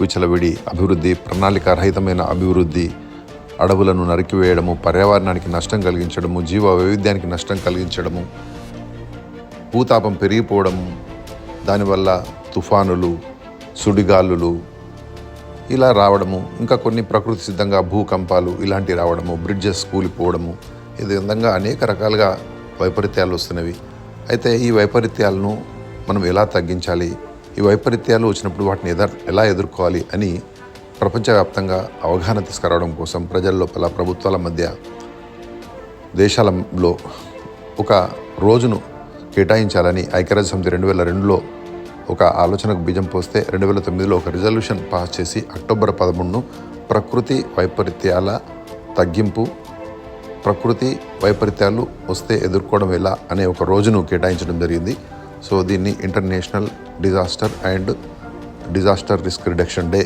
విచలవిడి అభివృద్ధి ప్రణాళిక రహితమైన అభివృద్ధి అడవులను నరికివేయడము పర్యావరణానికి నష్టం కలిగించడము జీవ వైవిధ్యానికి నష్టం కలిగించడము భూతాపం పెరిగిపోవడము దానివల్ల తుఫానులు సుడిగాలులు ఇలా రావడము ఇంకా కొన్ని ప్రకృతి సిద్ధంగా భూకంపాలు ఇలాంటివి రావడము బ్రిడ్జెస్ కూలిపోవడము ఇది విధంగా అనేక రకాలుగా వైపరీత్యాలు వస్తున్నవి. అయితే ఈ వైపరీత్యాలను మనం ఎలా తగ్గించాలి? ఈ వైపరీత్యాలు వచ్చినప్పుడు వాటిని ఎదర్ ఎలా ఎదుర్కోవాలి అని ప్రపంచవ్యాప్తంగా అవగాహన తీసుకురావడం కోసం ప్రజల లోపల ప్రభుత్వాల మధ్య దేశాలలో ఒక రోజును కేటాయించాలని ఐక్యరాజ్య సమితి రెండు వేల రెండులో ఒక ఆలోచనకు బీజం పోస్తే రెండు వేల తొమ్మిదిలో ఒక రిజల్యూషన్ పాస్ చేసి అక్టోబర్ పదమూడును ప్రకృతి వైపరీత్యాల తగ్గింపు ప్రకృతి వైపరీత్యాలు వస్తే ఎదుర్కోవడం ఎలా అనే ఒక రోజును కేటాయించడం జరిగింది. సో దీన్ని international disaster and disaster risk reduction day